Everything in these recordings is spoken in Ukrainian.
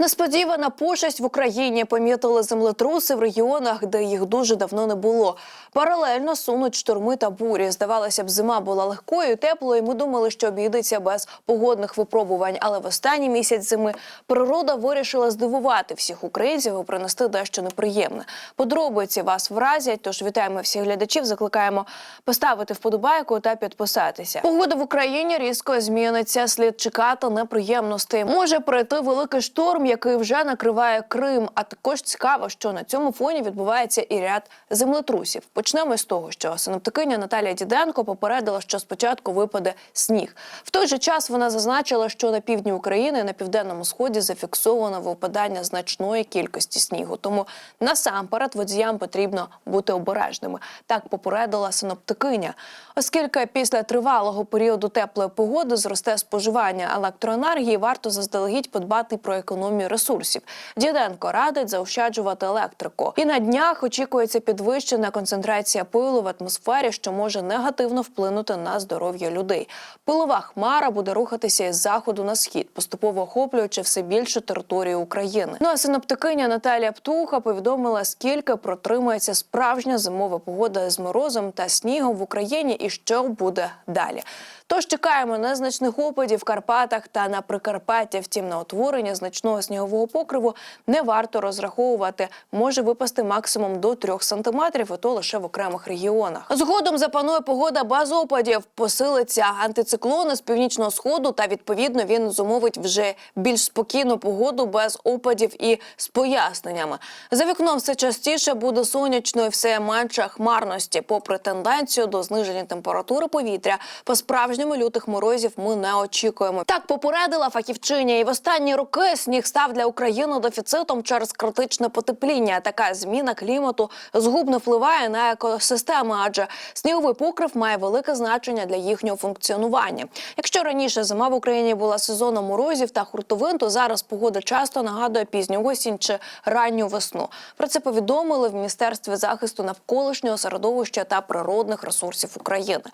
Несподівана пошесть в Україні помітили землетруси в регіонах, де їх дуже давно не було. Паралельно сунуть шторми та бурі. Здавалося б, зима була легкою, теплою. Ми думали, що обійдеться без погодних випробувань. Але в останній місяць зими природа вирішила здивувати всіх українців і принести дещо неприємне. Подробиці вас вразять. Тож вітаємо всіх глядачів. Закликаємо поставити вподобайку та підписатися. Погода в Україні різко зміниться. Слід чекати неприємностей. Може прийти великий шторм, який вже накриває Крим. А також цікаво, що на цьому фоні відбувається і ряд землетрусів. Почнемо з того, що синоптикиня Наталія Діденко попередила, що спочатку випаде сніг. В той же час вона зазначила, що на півдні України на південному сході зафіксовано випадання значної кількості снігу. Тому насамперед водіям потрібно бути обережними. Так попередила синоптикиня, оскільки після тривалого періоду теплої погоди зросте споживання електроенергії, варто заздалегідь подбати про економію ресурсів. Діденко радить заощаджувати електрику. І на днях очікується підвищена концентрація пилу в атмосфері, що може негативно вплинути на здоров'я людей. Пилова хмара буде рухатися із заходу на схід, поступово охоплюючи все більше території України. Ну а синоптикиня Наталія Птуха повідомила, скільки протримається справжня зимова погода з морозом та снігом в Україні, і що буде далі. Тож чекаємо незначних опадів в Карпатах та на Прикарпатті. Втім, на утворення значного снігового покриву не варто розраховувати. Може випасти максимум до 3 сантиметрів, і то лише в окремих регіонах. Згодом запанує погода без опадів. Посилиться антициклони з північного сходу, та відповідно він зумовить вже більш спокійну погоду без опадів і з поясненнями. За вікном все частіше буде сонячно і все менше хмарності. Попри тенденцію до зниження температури повітря, по справжньому лютих морозів ми не очікуємо. Так попередила фахівчиня, і в останні роки сніг став для України дефіцитом через критичне потепління. Така зміна клімату згубно впливає на екосистеми, адже сніговий покрив має велике значення для їхнього функціонування. Якщо раніше зима в Україні була сезоном морозів та хуртовин, то зараз погода часто нагадує пізню осінь чи ранню весну. Про це повідомили в міністерстві захисту навколишнього середовища та природних ресурсів України.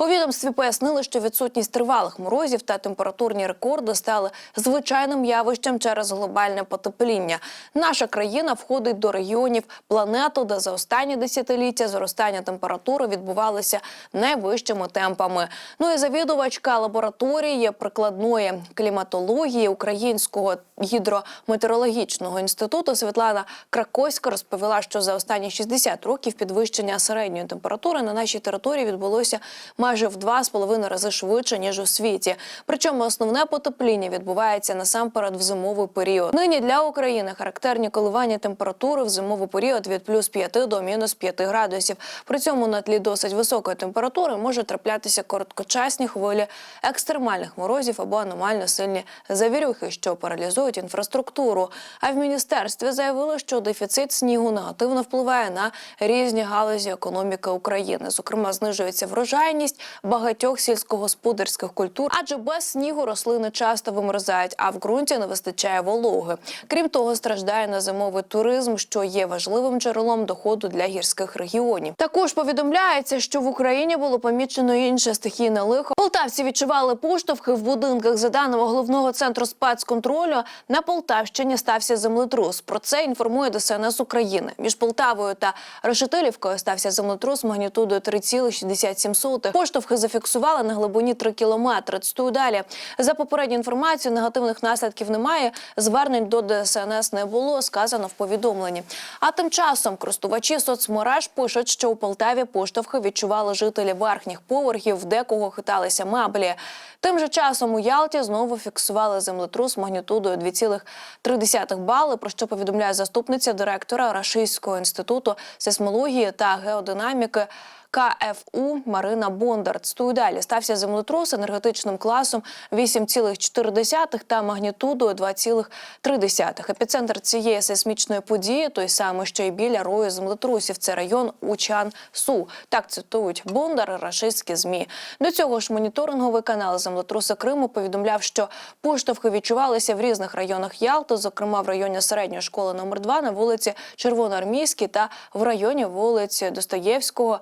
У відомстві пояснили, що відсутність тривалих морозів та температурні рекорди стали звичайним явищем через глобальне потепління. Наша країна входить до регіонів планети, де за останні десятиліття зростання температури відбувалося найвищими темпами. Ну і завідувачка лабораторії прикладної кліматології Українського гідрометеорологічного інституту Світлана Кракоська розповіла, що за останні 60 років підвищення середньої температури на нашій території відбулося майже в два з половиною рази швидше ніж у світі. Причому основне потепління відбувається насамперед в зимовий період. Нині для України характерні коливання температури в зимовий період від плюс 5 до мінус 5 градусів. При цьому на тлі досить високої температури можуть траплятися короткочасні хвилі екстремальних морозів або аномально сильні завірюхи, що паралізують інфраструктуру. А в міністерстві заявили, що дефіцит снігу негативно впливає на різні галузі економіки України. Зокрема, знижується врожайність багатьох сільськогосподарських культур, адже без снігу рослини часто вимерзають, а в ґрунті не вистачає вологи. Крім того, страждає на зимовий туризм, що є важливим джерелом доходу для гірських регіонів. Також повідомляється, що в Україні було помічено інше стихійне лихо. Полтавці відчували поштовхи в будинках. За даними головного центру спецконтролю, на Полтавщині стався землетрус. Про це інформує ДСНС України. Між Полтавою та Решетилівкою стався землетрус магнітудою 3,67. Поштовхи зафіксували на глибині 3 кілометри. Цитую далі. За попередню інформацію, негативних наслідків немає. Звернень до ДСНС не було. Сказано в повідомленні. А тим часом користувачі соцмереж пишуть, що у Полтаві поштовхи відчували жителі верхніх поверхів, декого хиталися меблі. Тим же часом у Ялті знову фіксували землетрус магнітудою 2,3 бали, про що повідомляє заступниця директора Рашистського інституту сейсмології та геодинаміки. КФУ Марина Бондар. Цитую далі стався землетрус енергетичним класом 8,4 та магнітудою 2,3. Епіцентр цієї сейсмічної події той самий, що й біля рою землетрусів. Це район Учан-Су. Так цитують Бондар, рашистські змі. До цього ж моніторинговий канал землетруси Криму повідомляв, що поштовхи відчувалися в різних районах Ялти, зокрема в районі середньої школи номер 2 на вулиці Червоноармійській та в районі вулиці Достоєвського.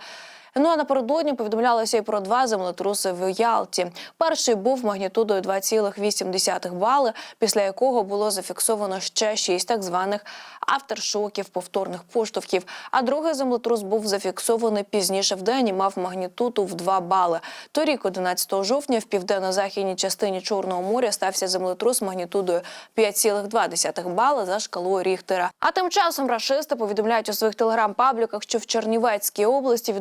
Ну а напередодні повідомлялося і про два землетруси в Ялті. Перший був магнітудою 2,8 бали, після якого було зафіксовано ще шість так званих авторшоків, повторних поштовхів. А другий землетрус був зафіксований пізніше в день і мав магнітуду в 2 бали. Торік, 11 жовтня, в південно-західній частині Чорного моря стався землетрус магнітудою 5,2 бали за шкалою Ріхтера. А тим часом рашисти повідомляють у своїх телеграм-пабліках, що в Чернівецькій області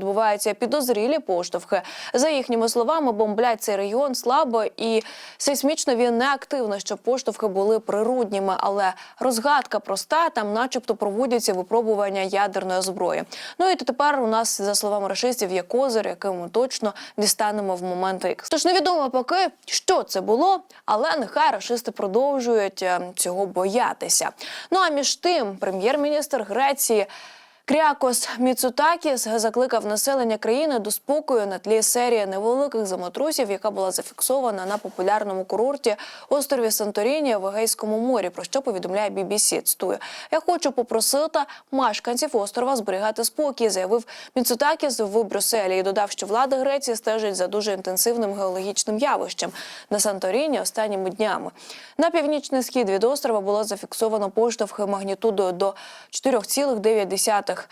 відбуваються підозрілі поштовхи. За їхніми словами, бомблять цей регіон слабо і сейсмічно він не активно, щоб поштовхи були природніми, але розгадка проста. Там, начебто, проводяться випробування ядерної зброї. Ну і тепер у нас, за словами рашистів, є козир, який ми точно дістанемо в момент Х. Тож невідомо поки, що це було, але нехай рашисти продовжують е, цього боятися. Ну а між тим, прем'єр-міністр Греції. Кріакос Міцутакіс закликав населення країни до спокою на тлі серії невеликих землетрусів, яка була зафіксована на популярному курорті острові Санторіні в Егейському морі. Про що повідомляє BBC. Цитую. Я хочу попросити мешканців острова зберігати спокій, заявив Міцутакіс в Брюсселі і додав, що влада Греції стежить за дуже інтенсивним геологічним явищем на Санторіні останніми днями. На північний схід від острова було зафіксовано поштовхи магнітудою до 4,9 а,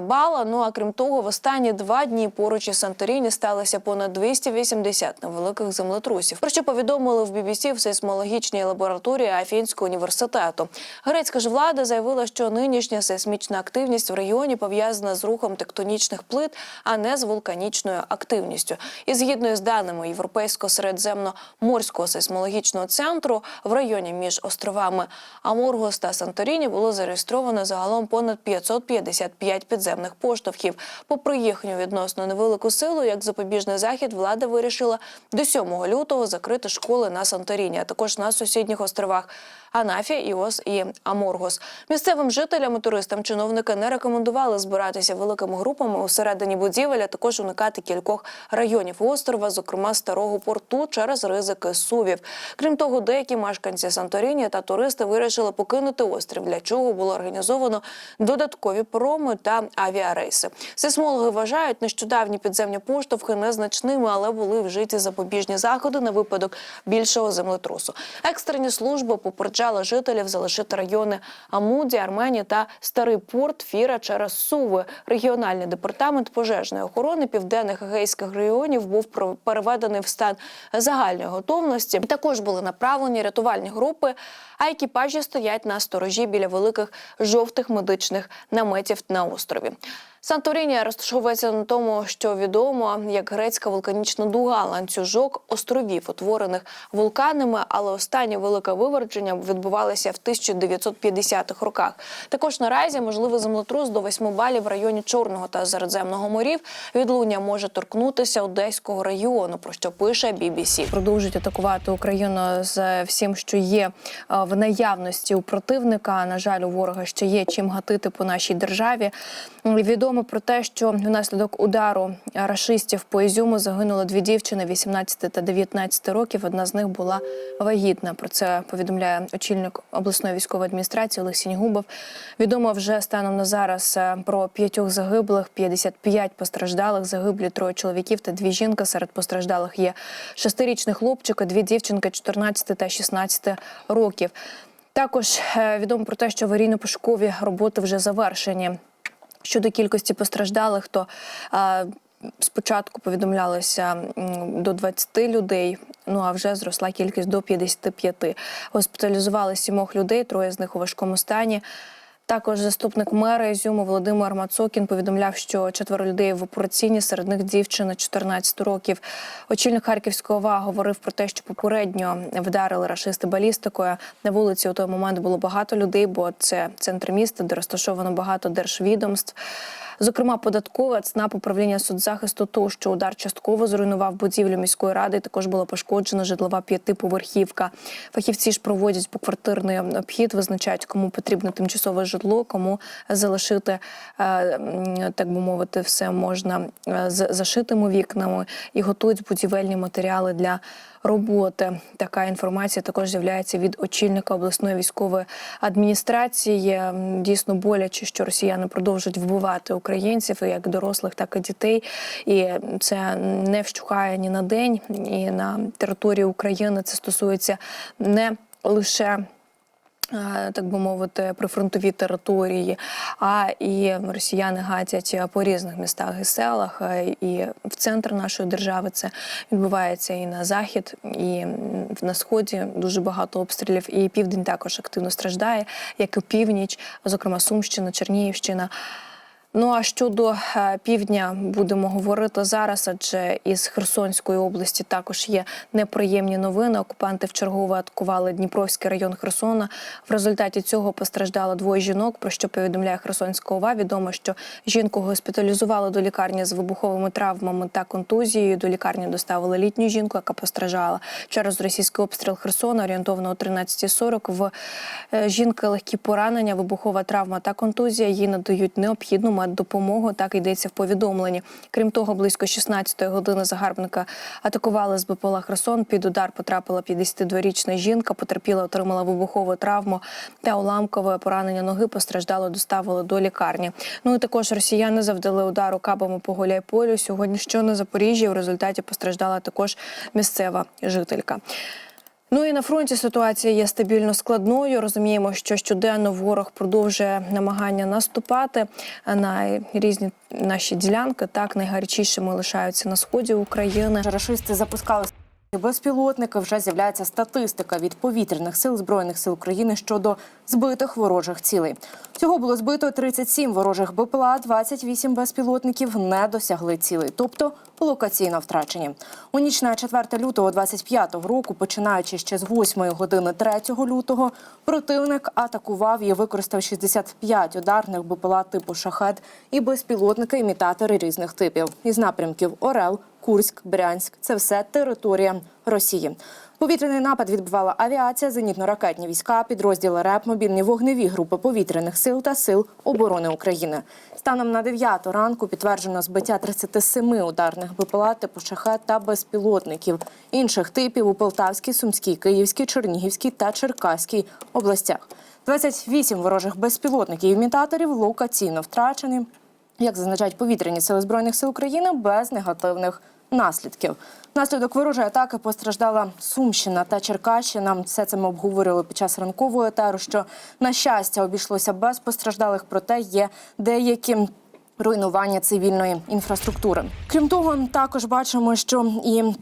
бала. Ну а крім того, в останні два дні поруч із Санторіні сталося понад 280 невеликих землетрусів. Про що повідомили в BBC в сейсмологічній лабораторії Афінського університету. Грецька ж влада заявила, що нинішня сейсмічна активність в регіоні пов'язана з рухом тектонічних плит, а не з вулканічною активністю. І згідно з даними Європейського середземноморського сейсмологічного центру в районі між островами Амургос та Санторіні було зареєстровано загалом понад 555 підземних поштовхів. Попри їхню відносно невелику силу, як запобіжний захід, влада вирішила до 7 лютого закрити школи на Санторіні, а також на сусідніх островах Анафі, Іос і Аморгос. Місцевим жителям і туристам чиновники не рекомендували збиратися великими групами усередині будівель, а також уникати кількох районів острова, зокрема старого порту, через ризики сувів. Крім того, деякі мешканці Санторіні та туристи вирішили покинути острів, для чого було організовано додаткові проми та авіарейси. Сейсмологи вважають, нещодавні підземні поштовхи незначними, але були вжиті запобіжні заходи на випадок більшого землетрусу. Екстрені служби попереджали жителів залишити райони Амуді, Армені та Старий порт Фіра через Суви. Регіональний департамент пожежної охорони південних егейських регіонів був переведений в стан загальної готовності. Також були направлені рятувальні групи, а екіпажі стоять на сторожі біля великих жовтих медичних наметів на острові. Санторіні розташовується на тому, що відомо як грецька вулканічна дуга, ланцюжок островів, утворених вулканами, але останнє велике виверження відбувалося в 1950-х роках. Також наразі можливий землетрус до 8 балів в районі Чорного та Середземного морів. Відлуння може торкнутися Одеського регіону, про що пише BBC. Продовжують атакувати Україну з всім, що є е, в наявності у противника. На жаль, у ворога ще є чим гатити по нашій державі. Відомо про те, що внаслідок удару рашистів по Ізюму загинули дві дівчини 18 та 19 років. Одна з них була вагітна. Про це повідомляє очільник обласної військової адміністрації Олексій Губов. Відомо вже станом на зараз е, про п'ятьох загиблих, 55 постраждалих, загиблі троє чоловіків та дві жінки. Серед постраждалих є шестирічний хлопчик, дві дівчинки 14 та 16 років. Також е, відомо про те, що аварійно-пошукові роботи вже завершені. Щодо кількості постраждалих, то е, спочатку повідомлялося до 20 людей. Ну а вже зросла кількість до 55. Госпіталізували сімох людей, троє з них у важкому стані. Також заступник мера Ізюму Володимир Мацокін повідомляв, що четверо людей в операційні, серед них дівчина 14 років. Очільник Харківської ОВА говорив про те, що попередньо вдарили рашисти балістикою. На вулиці у той момент було багато людей, бо це центр міста, де розташовано багато держвідомств. Зокрема, податкове ЦНАП управління соцзахисту то, що удар частково зруйнував будівлю міської ради. Також була пошкоджена житлова п'ятиповерхівка. Фахівці ж проводять поквартирний обхід, визначають, кому потрібно тимчасове житло. Житло, кому залишити, е, так би мовити, все можна е, з зашитими вікнами і готують будівельні матеріали для роботи. Така інформація також з'являється від очільника обласної військової адміністрації. Дійсно боляче, що росіяни продовжують вбивати українців, як дорослих, так і дітей. І це не вщухає ні на день, і на території України це стосується не лише. Е, Так би мовити, прифронтові території, а і росіяни гатять по різних містах і селах, е, і в центр нашої держави це відбувається і на захід, і на сході дуже багато обстрілів. І південь також активно страждає, як і північ, зокрема Сумщина, Чернігівщина. Ну а щодо е, півдня будемо говорити зараз, адже із Херсонської області також є неприємні новини. Окупанти вчергово атакували Дніпровський район Херсона. В результаті цього постраждало двоє жінок. Про що повідомляє Херсонська ОВА. Відомо, що жінку госпіталізували до лікарні з вибуховими травмами та контузією. До лікарні доставили літню жінку, яка постраждала через російський обстріл Херсона. Орієнтовно о 13.40 в е, жінки легкі поранення, вибухова травма та контузія. Їй надають необхідну меддопомогу. Так йдеться в повідомленні. Крім того, близько 16-ї години загарбника атакували з БПЛА Херсон. Під удар потрапила 52-річна жінка. Потерпіла, отримала вибухову травму та уламкове поранення ноги. Постраждало, доставили до лікарні. Ну і також росіяни завдали удару кабами по Гуляйполю. Сьогодні що на Запоріжжі в результаті постраждала також місцева жителька. Ну і на фронті ситуація є стабільно складною. Розуміємо, що щоденно ворог продовжує намагання наступати на різні наші ділянки. Так найгарячішими лишаються на сході України. Рашисти запускали безпілотники. Вже з'являється статистика від повітряних сил збройних сил України щодо збитих ворожих цілей. Всього було збито 37 ворожих БПЛА, 28 безпілотників не досягли цілей, тобто локаційно втрачені. У ніч на 4 лютого 25-го року, починаючи ще з 8 години 3 лютого, противник атакував і використав 65 ударних БПЛА типу шахет і безпілотники-імітатори різних типів із напрямків Орел, Курськ, Брянськ це все територія Росії. Повітряний напад відбивала авіація, зенітно-ракетні війська, підрозділи РЕП, мобільні вогневі групи повітряних сил та сил оборони України. Станом на 9 ранку підтверджено збиття 37 ударних БПЛА типу шахет та безпілотників інших типів у Полтавській, Сумській, Київській, Чернігівській та Черкаській областях. 28 ворожих безпілотників імітаторів локаційно втрачені як зазначають повітряні сили збройних сил України, без негативних наслідків. Внаслідок ворожої атаки постраждала Сумщина та Черкащина. Все це ми обговорювали під час ранкової етеру. Що на щастя обійшлося без постраждалих, проте є деякі. Руйнування цивільної інфраструктури. Крім того, також бачимо, що і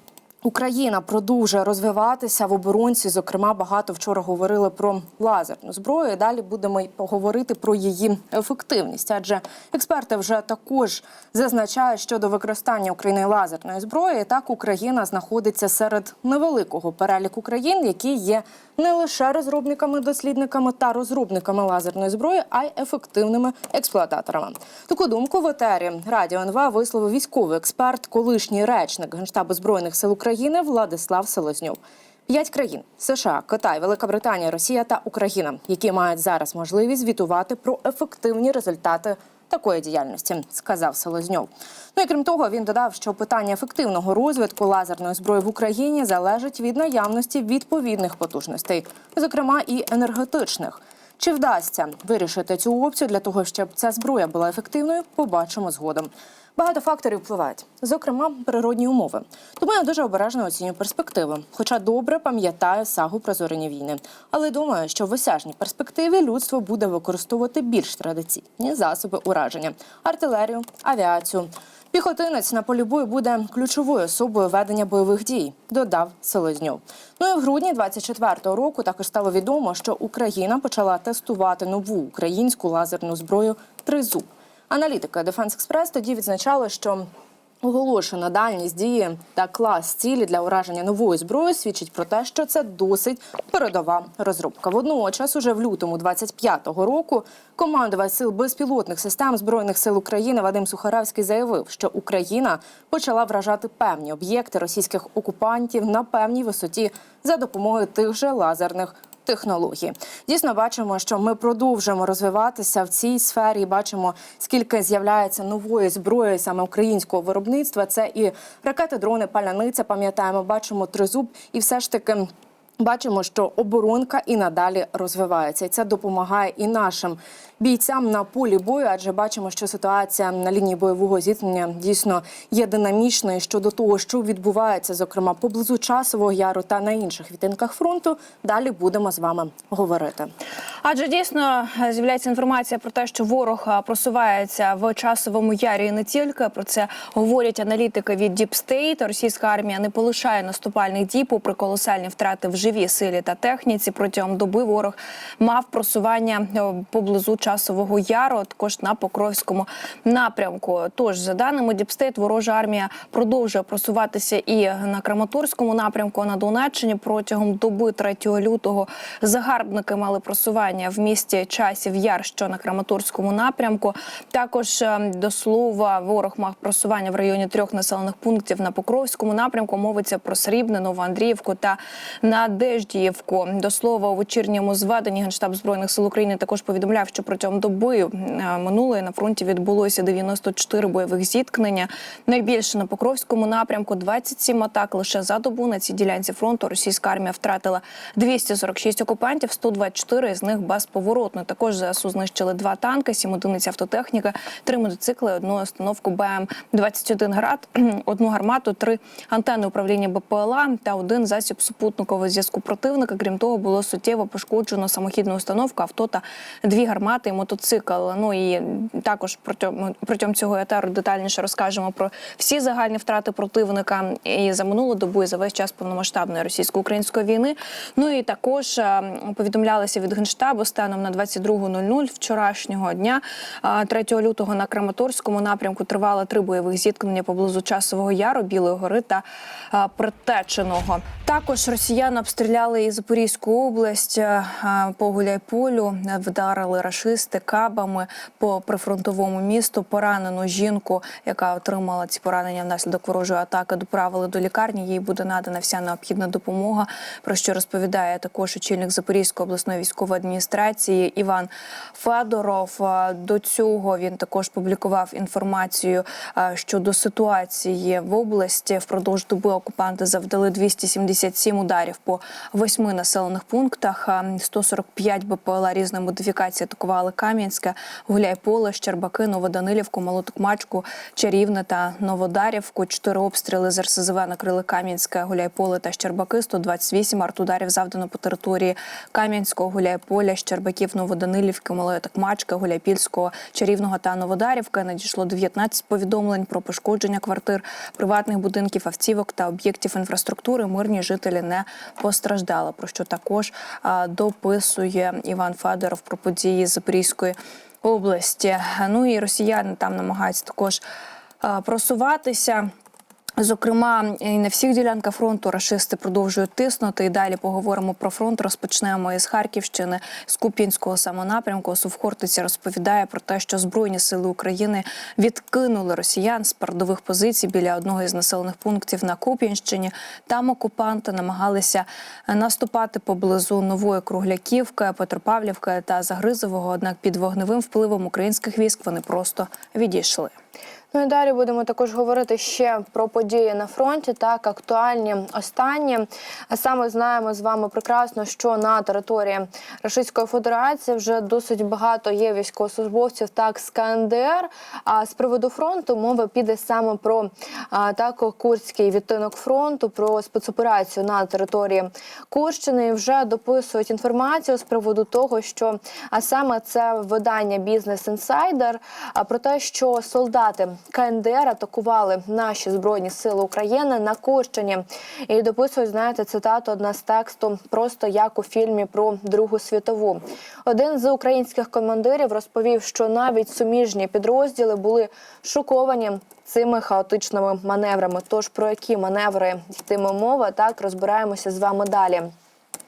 Україна продовжує розвиватися в оборонці. Зокрема, багато вчора говорили про лазерну зброю. Далі будемо поговорити про її ефективність. Адже експерти вже також зазначають щодо використання України лазерної зброї. Так Україна знаходиться серед невеликого переліку країн, які є не лише розробниками, дослідниками та розробниками лазерної зброї, а й ефективними експлуататорами. Таку думку в етері Радіо НВ висловив військовий експерт, колишній речник Генштабу збройних сил України Владислав Селезньов. П'ять країн США, Китай, Велика Британія, Росія та Україна, які мають зараз можливість звітувати про ефективні результати такої діяльності, сказав Селезньов. Ну і крім того, він додав, що питання ефективного розвитку лазерної зброї в Україні залежить від наявності відповідних потужностей, зокрема і енергетичних. Чи вдасться вирішити цю опцію для того, щоб ця зброя була ефективною, побачимо згодом. Багато факторів впливають, зокрема природні умови. Тому я дуже обережно оцінюю перспективи. Хоча добре пам'ятаю сагу про зоряні війни. Але думаю, що в осяжній перспективі людство буде використовувати більш традиційні засоби ураження: артилерію, авіацію. Піхотинець на полі бою буде ключовою особою ведення бойових дій, додав Селезньов. Ну і в грудні 24-го року також стало відомо, що Україна почала тестувати нову українську лазерну зброю Тризуб. Аналітика Defense Express тоді відзначала, що Оголошена дальність дії та клас цілі для ураження нової зброї свідчить про те, що це досить передова розробка. Водночас, уже в лютому 25-го року, командувач сил безпілотних систем збройних сил України Вадим Сухаревський заявив, що Україна почала вражати певні об'єкти російських окупантів на певній висоті за допомогою тих же лазерних технології. Дійсно, бачимо, що ми продовжуємо розвиватися в цій сфері. Бачимо, скільки з'являється нової зброї саме українського виробництва. Це і ракети, дрони, паляниця. Пам'ятаємо, бачимо тризуб, і все ж таки. Бачимо, що оборонка і надалі розвивається, і це допомагає і нашим бійцям на полі бою, адже бачимо, що ситуація на лінії бойового зіткнення дійсно є динамічною щодо того, що відбувається, зокрема поблизу часового яру та на інших відтинках фронту. Далі будемо з вами говорити. Адже дійсно з'являється інформація про те, що ворог просувається в часовому ярі і не тільки про це говорять аналітики від State. Російська армія не полишає наступальних дій, попри колосальні втрати в живій силі та техніці. Протягом доби ворог мав просування е, поблизу часового яру, також на Покровському напрямку. Тож, за даними State, ворожа армія продовжує просуватися і на Краматорському напрямку на Донеччині протягом доби 3 лютого. Загарбники мали просування в місті Часів Яр, що на Краматорському напрямку. Також е, до слова, ворог мав просування в районі трьох населених пунктів на Покровському напрямку. Мовиться про Срібне, Новоандріївку та Надеждіївку. До слова, у вечірньому зведенні Генштаб збройних сил України також повідомляв, що протягом доби е, минулої на фронті відбулося 94 бойових зіткнення. Найбільше на Покровському напрямку 27 атак. Лише за добу на цій ділянці фронту російська армія втратила 246 окупантів, 124 з них безповоротно. Також ЗСУ знищили два танки, сім одиниць автотехніки, три мотоцикли, одну установку БМ-21 град, одну гармату, три антенни управління БПЛА та один засіб супутникового зв'язку противника. Крім того, було суттєво пошкоджено самохідну установку, авто та дві гармати і мотоцикл. Ну і також протягом, протягом цього етеру детальніше розкажемо про всі загальні втрати противника і за минулу добу, і за весь час повномасштабної російсько-української війни. Ну і також е, повідомлялися від генштабу станом на 22.00 вчорашнього дня, е, 3 лютого на Краматорському напрямку тривало три бойових зіткнення поблизу часового яру, Білої гори та е, Притеченого. Також росіяни обстріляли і Запорізьку область е, по Гуляйполю, вдарили рашисти кабами по прифронтовому місту. Поранену жінку, яка отримала ці поранення внаслідок ворожої атаки, доправили до лікарні. Їй буде надана вся необхідна допомога. Про що розповідає також очільник Запорізької обласної військової адміністрації Іван Федоров. Е, До цього він також публікував інформацію е, щодо ситуації в області. Впродовж доби окупанти завдали 277 ударів по восьми населених пунктах. Е, 145 БПЛА різної модифікації атакували Кам'янське, Гуляйполе, Щербаки, Новоданилівку, Молотокмачку, Чарівне та Новодарівку. Чотири обстріли з РСЗВ накрили Кам'янське, Гуляйполе та Щербаки. 128 артударів завдано по території Кам'янського, Гуляйполя, Щербаків, Новоданилівки, Молотокмачки, Гуляйпільського, Чарівного та Новодарівки. Надійшло 19 повідомлень про пошкодження квартир, приватних будинків, автівок та об'єктів інфраструктури. Мирні жителі не постраждали. Про що також дописує Іван Федоров про події Запорізької області. Ну і росіяни там намагаються також просуватися. Зокрема, і на всіх ділянках фронту рашисти продовжують тиснути. І далі поговоримо про фронт. Розпочнемо із Харківщини, з Куп'янського самонапрямку. Сувхортиця розповідає про те, що Збройні сили України відкинули росіян з передових позицій біля одного із населених пунктів на Куп'янщині. Там окупанти намагалися наступати поблизу нової Кругляківки, Петропавлівки та Загризового. Однак під вогневим впливом українських військ вони просто відійшли. Ну і далі будемо також говорити ще про події на фронті, так актуальні останні. А саме знаємо з вами прекрасно, що на території Російської Федерації вже досить багато є військовослужбовців, так з КНДР. А з приводу фронту мова піде саме про так Курський відтинок фронту, про спецоперацію на території Курщини. І вже дописують інформацію з приводу того, що а саме це видання Бізнес Інсайдер про те, що солдати. КНДР атакували наші збройні сили України на Курщині. І дописують, знаєте, цитату одна з тексту, просто як у фільмі про Другу світову. Один з українських командирів розповів, що навіть суміжні підрозділи були шоковані цими хаотичними маневрами. Тож про які маневри йтиме мова, так розбираємося з вами далі.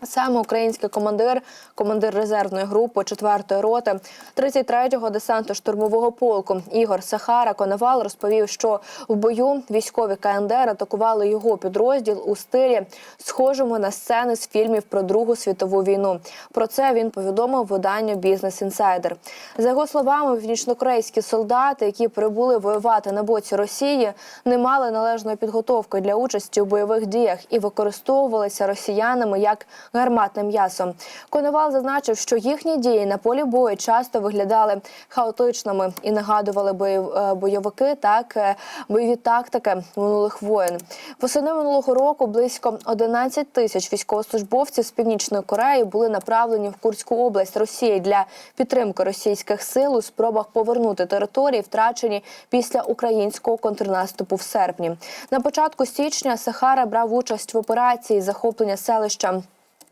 Саме український командир, командир резервної групи 4-ї роти 33-го десантно-штурмового полку Ігор Сахара Коновал розповів, що в бою військові КНДР атакували його підрозділ у стилі, схожому на сцени з фільмів про Другу світову війну. Про це він повідомив виданню Бізнес Інсайдер. За його словами, північнокорейські солдати, які прибули воювати на боці Росії, не мали належної підготовки для участі у бойових діях і використовувалися росіянами як гарматне м'ясо. Коновал зазначив, що їхні дії на полі бою часто виглядали хаотичними і нагадували е, бойовики так е, бойові тактики минулих воєн. Восени минулого року близько 11 тисяч військовослужбовців з північної Кореї були направлені в Курську область Росії для підтримки російських сил у спробах повернути території, втрачені після українського контрнаступу в серпні. На початку січня Сахара брав участь в операції захоплення селища.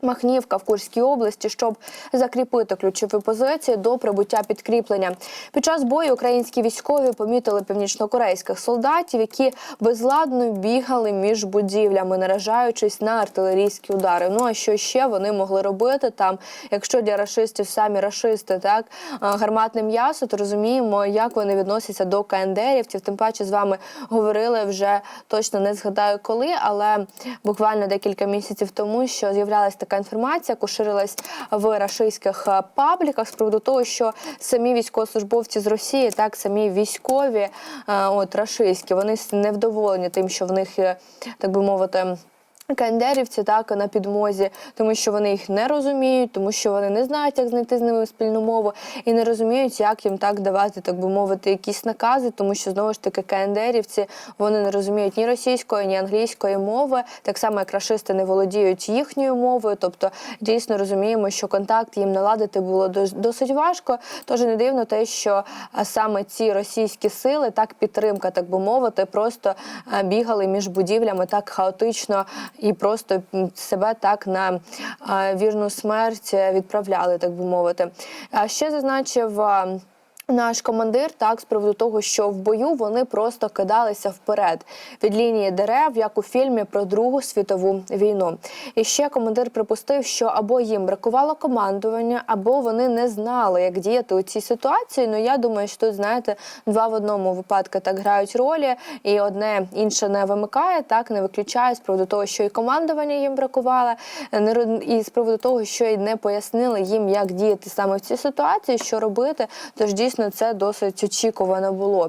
Махнівка в Курській області, щоб закріпити ключові позиції до прибуття підкріплення. Під час бою українські військові помітили північнокорейських солдатів, які безладно бігали між будівлями, наражаючись на артилерійські удари. Ну а що ще вони могли робити там, якщо для рашистів самі рашисти, так гарматне м'ясо, то розуміємо, як вони відносяться до КНДРівців. Тим паче з вами говорили вже точно не згадаю коли, але буквально декілька місяців тому, що з'являлася така інформація, коширилась в рашистських е, пабліках з приводу того, що самі військовослужбовці з Росії, так самі військові, е, от рашистські, вони невдоволені тим, що в них, так би мовити. Кандерівці так на підмозі, тому що вони їх не розуміють, тому що вони не знають, як знайти з ними спільну мову, і не розуміють, як їм так давати, так би мовити, якісь накази, тому що знову ж таки КНДРівці вони не розуміють ні російської, ні англійської мови, так само як рашисти не володіють їхньою мовою. Тобто дійсно розуміємо, що контакт їм наладити було досить важко. Тож не дивно те, що саме ці російські сили, так підтримка, так би мовити, просто бігали між будівлями так хаотично і просто себе так на вірну смерть е, відправляли, так би мовити. А ще зазначив. Наш командир так з приводу того, що в бою вони просто кидалися вперед від лінії дерев, як у фільмі про Другу світову війну. І ще командир припустив, що або їм бракувало командування, або вони не знали, як діяти у цій ситуації. Ну я думаю, що тут знаєте, два в одному випадку так грають ролі, і одне інше не вимикає, так не виключає з приводу того, що і командування їм бракувало, не і з приводу того, що й не пояснили їм, як діяти саме в цій ситуації, що робити. Тож дійсно це досить очікувано було.